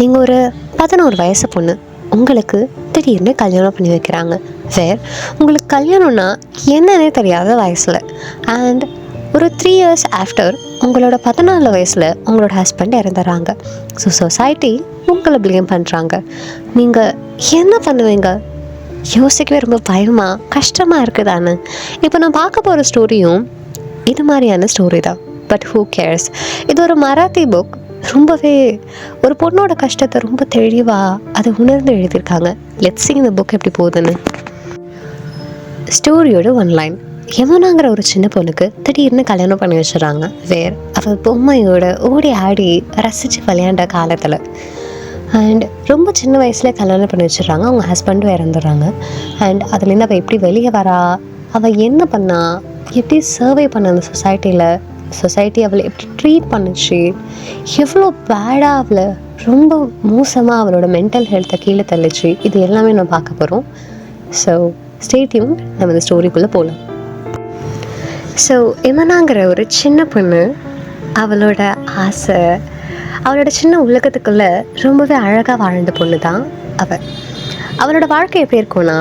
நீங்கள் ஒரு பதினோரு வயசு பொண்ணு. உங்களுக்கு திடீர்னு கல்யாணம் பண்ணி வைக்கிறாங்க. வேர் உங்களுக்கு கல்யாணம்னா என்னன்னே தெரியாத வயசில். அண்ட் ஒரு த்ரீ இயர்ஸ் ஆஃப்டர் உங்களோட பதினாலு வயசில் உங்களோட ஹஸ்பண்ட் இறந்துடுறாங்க ஸோ சொசைட்டி உங்களை பிளேம் பண்ணுறாங்க நீங்கள் என்ன பண்ணுவீங்க? யோசிக்கவே ரொம்ப பயமாக கஷ்டமாக இருக்குதான்னு. இப்போ நான் பார்க்க போகிற ஸ்டோரியும் இது மாதிரியான ஸ்டோரி தான். பட் ஹூ கேர்ஸ் இது ஒரு மராத்தி புக் ரொம்பவே ஒரு பொண்ணோட கஷ்டத்தை ரொம்ப தெளிவாக அதை உணர்ந்து எழுதியிருக்காங்க. லெட்ஸ் இந்த புக் எப்படி போகுதுன்னு. ஸ்டோரியோட ஒன் லைன் யமுனாங்கிற ஒரு சின்ன பொண்ணுக்கு திடீர்னு கல்யாணம் பண்ணி வச்சுறாங்க வேர் அவள் பொம்மையோட ஓடி ஆடி ரசித்து விளையாண்ட காலத்தில். அண்ட் ரொம்ப சின்ன வயசில் கல்யாணம் பண்ணி வச்சிடுறாங்க. அவங்க ஹஸ்பண்டும் இறந்துடுறாங்க அண்ட் அதுலேருந்து அவள் எப்படி வெளியே வரா? அவள் என்ன பண்ணா? எப்படி சர்வே பண்ண அந்த சொசைட்டியில் சொசைட்டி அவளை எப்படி ட்ரீட் பண்ணுச்சு? எவ்வளோ பேடாக அவளை ரொம்ப மோசமாக அவளோட மென்டல் ஹெல்த்தை கீழே தள்ளிச்சு. இது எல்லாமே நம்ம பார்க்க போகிறோம் ஸோ ஸ்டேட்யூன் நம்ம இந்த ஸ்டோரிக்குள்ளே போகலாம் ஸோ எமனாங்கிற ஒரு சின்ன பொண்ணு அவளோட ஆசை அவளோட சின்ன உலகத்துக்குள்ளே ரொம்பவே அழகாக வாழ்ந்த பொண்ணு தான் அவள் அவளோட வாழ்க்கை எப்படி இருக்கும்னா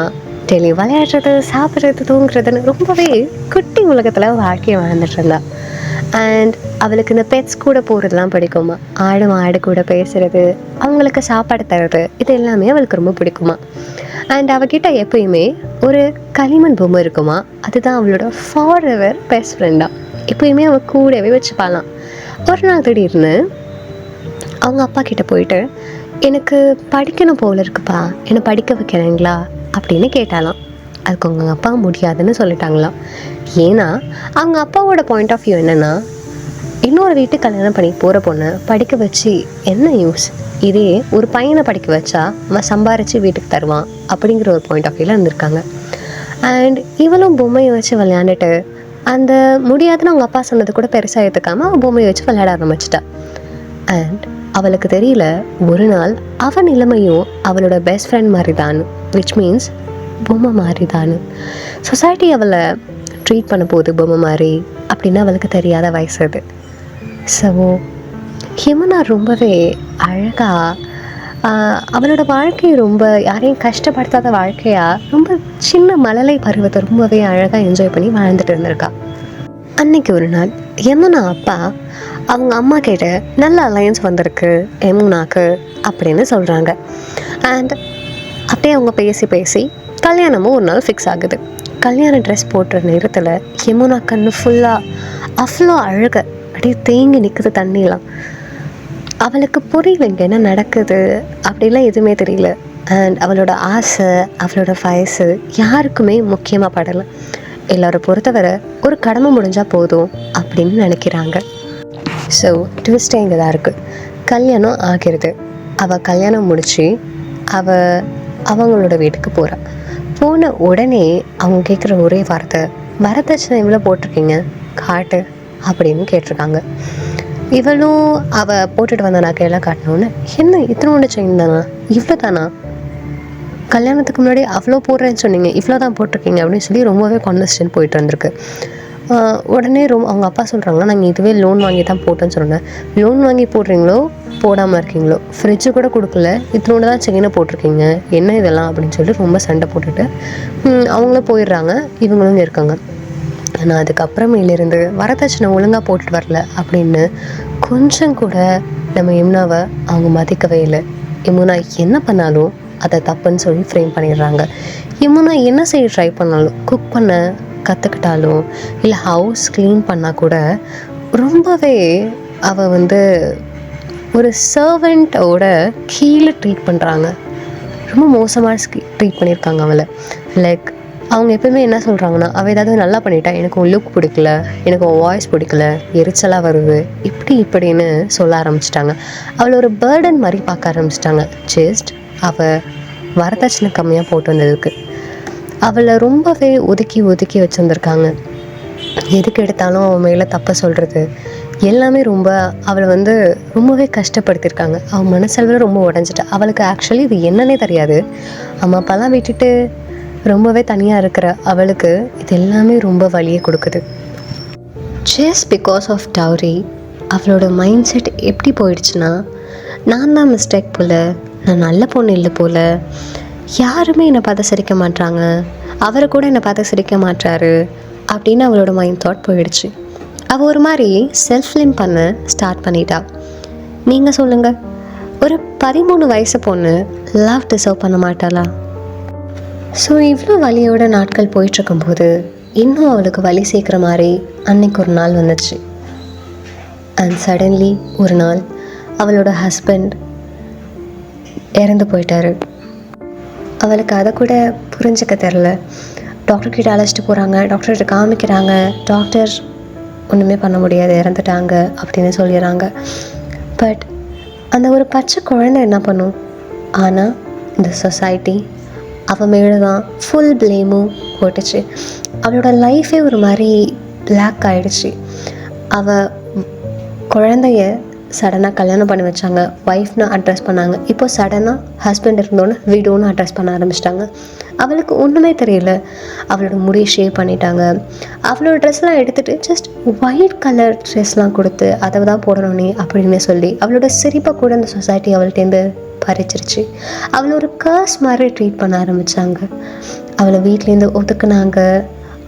டெய்லி விளையாடுறது சாப்பிட்றது தூங்குறதுன்னு ரொம்பவே குட்டி உலகத்தில் வாழ்க்கையை வாழ்ந்துட்டு இருந்தா. அண்ட் அவளுக்கு இந்த பெட்ஸ் கூட போகிறதுலாம் பிடிக்குமா? ஆடு மாடு கூட பேசுறது அவங்களுக்கு சாப்பாடு தர்றது இது எல்லாமே அவளுக்கு ரொம்ப பிடிக்குமா? அண்ட் அவகிட்ட எப்பயுமே ஒரு களிமண் பொம்மை இருக்குமா? அதுதான் அவளோட ஃபார் எவர் பெஸ்ட் ஃப்ரெண்டாக எப்பயுமே அவள் கூடவே வச்சுப்பாலாம் ஒரு நாள் திடீர்னு அவங்க அப்பா கிட்ட போயிட்டு எனக்கு படிக்கணும் போல இருக்குப்பா. என்னை படிக்க வைக்கிறீங்களா? அப்படின்னு கேட்டாலாம் அதுக்கு அவங்க அப்பா முடியாதுன்னு சொல்லிட்டாங்களாம் ஏன்னா அவங்க அப்பாவோட பாயிண்ட் ஆஃப் வியூ என்னென்னா இன்னொரு வீட்டுக்கு கல்யாணம் பண்ணி போகிற பொண்ணை படிக்க வச்சு என்ன யூஸ் இதே ஒரு பையனை படிக்க வச்சா அவன் சம்பாரித்து வீட்டுக்கு தருவான் அப்படிங்கிற ஒரு பாயிண்ட் ஆஃப் வியூவில் இருந்திருக்காங்க. அண்ட் இவளும் பொம்மையை வச்சு விளையாண்டுட்டு அந்த முடியாதுன்னு அவங்க அப்பா சொன்னது கூட பெருசாக எடுத்துக்காமல் பொம்மையை வச்சு விளையாட ஆரம்பிச்சிட்டா. அண்ட் அவளுக்கு தெரியல ஒரு நாள் அவன் நிலைமையும் அவளோட பெஸ்ட் ஃப்ரெண்ட் மாதிரி தான் விச் மீன்ஸ் பொம்மை மாதிரி தான் சொசைட்டி அவளை ட்ரீட் பண்ண போகுது பொம்மை மாதிரி அப்படின்னு அவளுக்கு தெரியாத வயசு அது. ஸோ ஹிமனா ரொம்பவே அழகாக அவளோட வாழ்க்கை ரொம்ப யாரையும் கஷ்டப்படுத்தாத வாழ்க்கையாக ரொம்ப சின்ன மழலை பருவத்தை ரொம்பவே அழகாக என்ஜாய் பண்ணி வாழ்ந்துட்டு இருந்திருக்கா. அன்னைக்கு ஒரு நாள் யமுனா அப்பா அவங்க அம்மா கிட்ட நல்ல அலையன்ஸ் வந்திருக்கு யமுனாக்கு அப்படின்னு சொல்கிறாங்க அண்ட் அப்படியே அவங்க பேசி பேசி கல்யாணமும் ஒரு நாள் ஃபிக்ஸ் ஆகுது. கல்யாண ட்ரெஸ் போட்டுற நேரத்தில் யமுனா கண்ணு ஃபுல்லாக அவ்வளோ அழக. அப்படியே தேங்கி நிற்குது தண்ணிலாம் அவளுக்கு புரியல இங்கே என்ன நடக்குது அப்படிலாம் எதுவுமே தெரியல. அண்ட் அவளோட ஆசை அவளோட வயசு யாருக்குமே முக்கியமாக படலை. எல்லாரை பொறுத்தவரை ஒரு கடமை முடிஞ்சால் போதும் அப்படின்னு நினைக்கிறாங்க. ஸோ ட்விஸ்ட் இங்கே தான் இருக்குது கல்யாணம் ஆகிறது. அவள் கல்யாணம் முடித்து அவள் அவங்களோட வீட்டுக்கு போகிறாள் போன உடனே அவங்க கேட்குற ஒரே வார்த்தை வரதட்சணை எவ்வளோ போட்டிருக்கீங்க காட்டு அப்படின்னு கேட்டிருக்காங்க. இவளும் அவள் போட்டுட்டு வந்த நகையெல்லாம் காட்டினோன்னு என்ன இத்தனோட செயின் தானா? இவ்வளோ தானா கல்யாணத்துக்கு முன்னாடி அவ்வளோ போடுறேன்னு சொன்னீங்க இவ்வளோ தான் போட்டிருக்கீங்க அப்படின்னு சொல்லி ரொம்பவே கான்வர்சேஷன் போயிட்டு வந்திருக்கு. உடனே ரொம்ப அவங்க அப்பா சொல்கிறாங்க நாங்கள் இதுவே லோன் வாங்கி தான் போட்டேன்னு சொன்னேன். லோன் வாங்கி போடுறீங்களோ போடாமல் இருக்கீங்களோ? ஃப்ரிட்ஜு கூட கொடுக்கல இத்தனோட தான் செயினை போட்டிருக்கீங்க என்ன இதெல்லாம்? அப்படின்னு சொல்லி ரொம்ப சண்டை போட்டுட்டு அவங்களும் போயிடுறாங்க இவங்களும் இருக்காங்க. ஆனால் அதுக்கப்புறமேலிருந்து வரதட்சணை ஒழுங்காக போட்டுட்டு வரல அப்படின்னு கொஞ்சம் கூட நம்ம யமுனாவை அவங்க மதிக்கவே இல்லை. யமுனா என்ன பண்ணாலும் அதை தப்புன்னு சொல்லி ஃப்ரேம் பண்ணிடுறாங்க. யமுனா என்ன செய்ய ட்ரை பண்ணாலும் குக் பண்ண கற்றுக்கிட்டாலும் இல்லை ஹவுஸ் க்ளீன் பண்ணால் கூட ரொம்பவே அவள் வந்து ஒரு சர்வெண்ட்டோட கீழே ட்ரீட் பண்ணுறாங்க ரொம்ப மோசமாக ட்ரீட் பண்ணியிருக்காங்க அவளை. லைக் அவங்க எப்பவுமே என்ன சொல்கிறாங்கன்னா அவள் ஏதாவது நல்லா பண்ணிட்டா எனக்கு உன் லுக் பிடிக்கல எனக்கு உன் வாய்ஸ் பிடிக்கல எரிச்சலாக வருது இப்படி இப்படின்னு சொல்ல ஆரம்பிச்சிட்டாங்க. அவளை ஒரு பேர்டன் மாதிரி பார்க்க ஆரம்பிச்சிட்டாங்க. ஜஸ்ட் அவள் வரதட்சணை கம்மியாக போட்டு வந்ததுக்கு. அவளை ரொம்பவே ஒதுக்கி ஒதுக்கி வச்சுருந்துருக்காங்க. எதுக்கு எடுத்தாலும் அவன் மேலே தப்பை சொல்கிறது எல்லாமே ரொம்ப அவளை வந்து ரொம்பவே கஷ்டப்படுத்தியிருக்காங்க. அவன் மனசளவில் ரொம்ப உடஞ்சிட்டா. அவளுக்கு ஆக்சுவலி இது என்னன்னே தெரியாது. அம்மா அப்பாலாம் விட்டுட்டு ரொம்பவே தனியாக இருக்கிற அவளுக்கு இது எல்லாமே ரொம்ப வலியை கொடுக்குது. ஜஸ்ட் பிகாஸ் ஆஃப் டவுரி அவளோட மைண்ட் செட் எப்படி போயிடுச்சுன்னா நான் தான் மிஸ்டேக் போல். நான் நல்ல பொண்ணு இல்லை போல். யாருமே என்னை பார்த்து சிரிக்க மாட்டாங்க அவரை கூட என்னை பார்த்து சிரிக்க மாட்டாரு அப்படின்னு அவளோட மைண்ட் தாட் போயிடுச்சு. அவள் ஒரு மாதிரி செல்ஃப் லிம் பண்ண ஸ்டார்ட் பண்ணிட்டா. நீங்கள் சொல்லுங்கள் ஒரு பதிமூணு வயசு பொண்ணு லவ் டிசர்வ் பண்ண மாட்டாளா? ஸோ இவ்வளோ வலியோட நாட்கள் போயிட்டுருக்கும்போது இன்னும் அவளுக்கு வலி சேர்க்குற மாதிரி அன்னைக்கு ஒரு நாள் வந்துச்சு. அண்ட் சடன்லி ஒரு நாள் அவளோட ஹஸ்பண்ட் இறந்து போயிட்டாரு. அவளுக்கு அதை கூட புரிஞ்சுக்க தெரில டாக்டர் கிட்ட அழைச்சிட்டு போகிறாங்க டாக்டர்கிட்ட காமிக்கிறாங்க. டாக்டர் ஒன்றுமே பண்ண முடியாது. இறந்துட்டாங்க அப்படின்னு சொல்லிடுறாங்க. பட் அந்த ஒரு பச்சை குழந்தை என்ன பண்ணும்? ஆனால் இந்த சொசைட்டி அவன் மேலே தான் ஃபுல் ப்ளேமும் போட்டுச்சு. அவளோட லைஃபே ஒரு மாதிரி பிளாக் ஆகிடுச்சு அவள் குழந்தைய சடனாக கல்யாணம் பண்ணி வச்சாங்க. ஒய்ஃப்னு அட்ரஸ் பண்ணாங்க. இப்போ சடனாக ஹஸ்பண்ட் இருந்தோன்னு வீடோன்னு அட்ரஸ் பண்ண ஆரம்பிச்சிட்டாங்க. அவளுக்கு ஒன்றுமே தெரியல. அவளோட முடியை ஷேவ் பண்ணிட்டாங்க. அவளோட ட்ரெஸ்லாம் எடுத்துகிட்டு ஜஸ்ட் ஒயிட் கலர் ட்ரெஸ்லாம் கொடுத்து அதை தான் போடணும் நீ அப்படின்னு சொல்லி அவளோட சிரிப்பை கூட இந்த சொசைட்டி அவள்கிட்டேருந்து பறிச்சிருச்சு. அவளை ஒரு கர்ஸ் மாதிரி ட்ரீட் பண்ண ஆரம்பித்தாங்க அவளை வீட்லேருந்து ஒதுக்குனாங்க.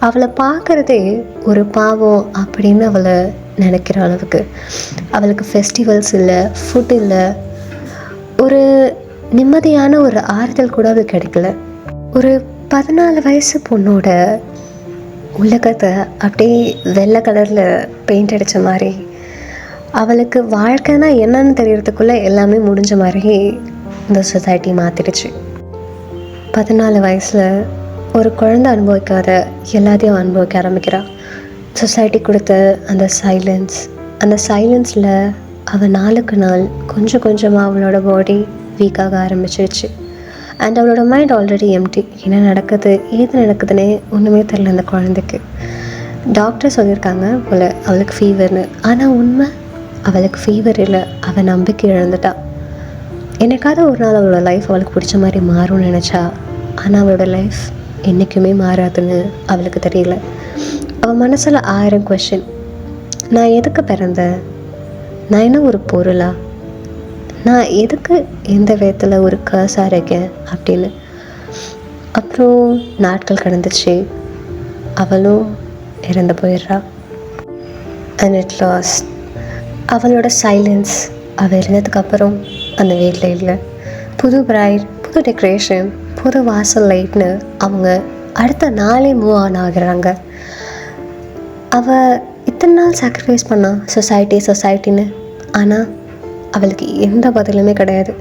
அவளை பார்க்குறதே ஒரு பாவம் அப்படின்னு அவளை நினைக்கிற அளவுக்கு. அவளுக்கு ஃபெஸ்டிவல்ஸ் இல்லை ஃபுட் இல்லை. ஒரு நிம்மதியான ஒரு ஆறுதல் கூட அவளுக்கு கிடைக்கல. ஒரு பதினாலு வயசு பொண்ணோட உலகத்தை அப்படியே வெள்ளை கலரில் பெயிண்ட் அடித்த மாதிரி அவளுக்கு வாழ்க்கைனா என்னன்னு தெரியறதுக்குள்ளே எல்லாமே முடிஞ்ச மாதிரி இந்த சொசைட்டி மாற்றிடுச்சு பதினாலு வயசில் ஒரு குழந்தை அனுபவிக்காத எல்லாத்தையும் அனுபவிக்க ஆரம்பிக்கிறாள் சொசைட்டி கொடுத்த அந்த சைலன்ஸ் அந்த சைலன்ஸில் அவள் நாளுக்கு நாள் கொஞ்சம் கொஞ்சமாக அவளோட பாடி வீக்காக ஆரம்பிச்சிருச்சு. அண்ட் அவளோட மைண்ட் ஆல்ரெடி எம்டி என்ன நடக்குது ஏது நடக்குதுன்னே ஒன்றுமே தெரில அந்த குழந்தைக்கு. டாக்டர் சொல்லியிருக்காங்க போல் அவளுக்கு ஃபீவர்னு ஆனால் உண்மை அவளுக்கு ஃபீவர் இல்லை. அவள் நம்பிக்கை இழந்துட்டா. எனக்காவது ஒரு நாள் அவளோட லைஃப் அவளுக்கு பிடிச்ச மாதிரி மாறும்னு நினச்சா ஆனால் அவளோட லைஃப் என்றைக்குமே மாறாதுன்னு அவளுக்கு தெரியல. அவள் மனசில் ஆயிரம் கொஷின் நான் எதுக்கு பிறந்தேன் நான் என்ன ஒரு பொருளா? நான் எதுக்கு எந்த விதத்தில் ஒரு கர்ஸாக இருக்கேன்? அப்படின்னு. அப்புறம் நாட்கள் கடந்துச்சு. அவளும் இறந்து போயிடுறா. அண்ட் இட் லாஸ் அவளோட சைலன்ஸ் அவள் இருந்ததுக்கப்புறம் அந்த வீட்டில் இல்லை. புது பிரைட் புது டெக்கரேஷன் புது வாசல் லைட்னு அவங்க அடுத்த நாளே மூவ் ஆன் ஆகுறாங்க. அவள் இத்தனை நாள் சாக்ரிஃபைஸ் பண்ணா சொசைட்டி சொசைட்டின்னு ஆனால் அவளுக்கு எந்த பதிலுமே கிடையாது.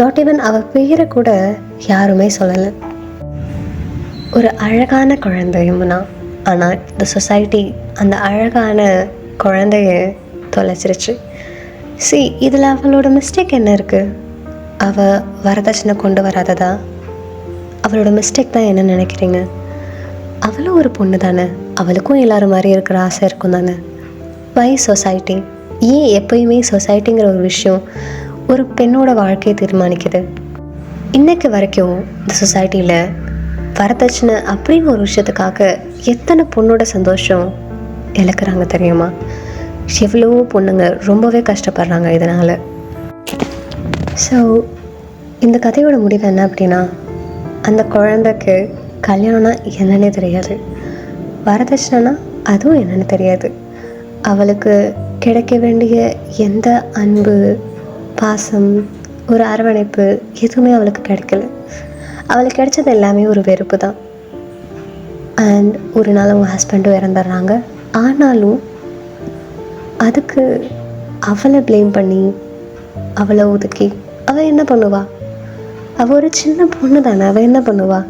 நாட் ஈவன் அவள் பேரை கூட யாருமே சொல்லலை. ஒரு அழகான குழந்தை யமுனா ஆனால் இந்த சொசைட்டி அந்த அழகான குழந்தைய தொலைச்சிருச்சு. சி இதில் அவளோட மிஸ்டேக் என்ன இருக்குது அவள் வரதட்சணை கொண்டு வராததா? அவளோட மிஸ்டேக் தான் என்ன நினைக்கிறீங்க? அவளும் ஒரு பொண்ணு தானே அவளுக்கும் எல்லாரும் மாதிரி இருக்கிற ஆசை இருக்கும் தானே? பை சொசைட்டி ஏன் எப்பயுமே சொசைட்டிங்கிற ஒரு விஷயம் ஒரு பெண்ணோட வாழ்க்கையை தீர்மானிக்குது? இன்னைக்கு வரைக்கும் இந்த சொசைட்டியில் வரதட்சணை அப்படின்னு ஒரு விஷயத்துக்காக எத்தனை பொண்ணோட சந்தோஷம் இழக்கிறாங்க தெரியுமா? எவ்வளவோ பொண்ணுங்க ரொம்பவே கஷ்டப்படுறாங்க இதனால். ஸோ இந்த கதையோட முடிவு என்ன அப்படின்னா அந்த குழந்தைக்கு கல்யாணம்னா என்னன்னே தெரியாது. வரதட்சணைனா? அதுவும் என்னன்னு தெரியாது. அவளுக்கு கிடைக்க வேண்டிய எந்த அன்பு பாசம் ஒரு அரவணைப்பு எதுவுமே அவளுக்கு கிடைக்கல. அவளுக்கு கிடைச்சது எல்லாமே ஒரு வெறுப்பு தான். அண்ட் ஒரு நாள் அவங்க ஹஸ்பண்டும் இறந்துடுறாங்க. ஆனாலும் அதுக்கு அவளை ப்ளேம் பண்ணி அவளை ஒதுக்கி அவள் என்ன பண்ணுவா? அவள் ஒரு சின்ன பொண்ணு தானே அவள் என்ன பண்ணுவா?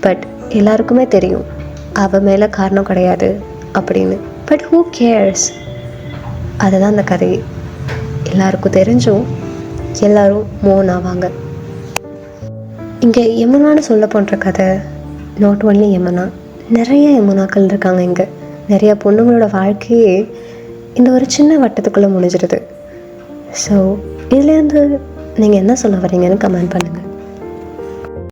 பட் எல்லாருக்குமே தெரியும். அவள் மேலே காரணம் கிடையாது அப்படின்னு. பட் ஹூ கேர்ஸ் அதுதான் அந்த கதை. எல்லாருக்கும் தெரிஞ்சும் எல்லாரும் மோன் ஆவாங்க. இங்கே யமுனான்னு சொல்ல போன்ற கதை நாட் ஒன்லி யமுனா நிறைய யமுனாக்கள் இருக்காங்க இங்கே. நிறைய பொண்ணுங்களோட வாழ்க்கையே இந்த ஒரு சின்ன வட்டத்துக்குள்ளே முடிஞ்சிருது. ஸோ இதுலேருந்து நீங்கள் என்ன சொல்ல வரீங்கன்னு கமெண்ட் பண்ணுங்கள்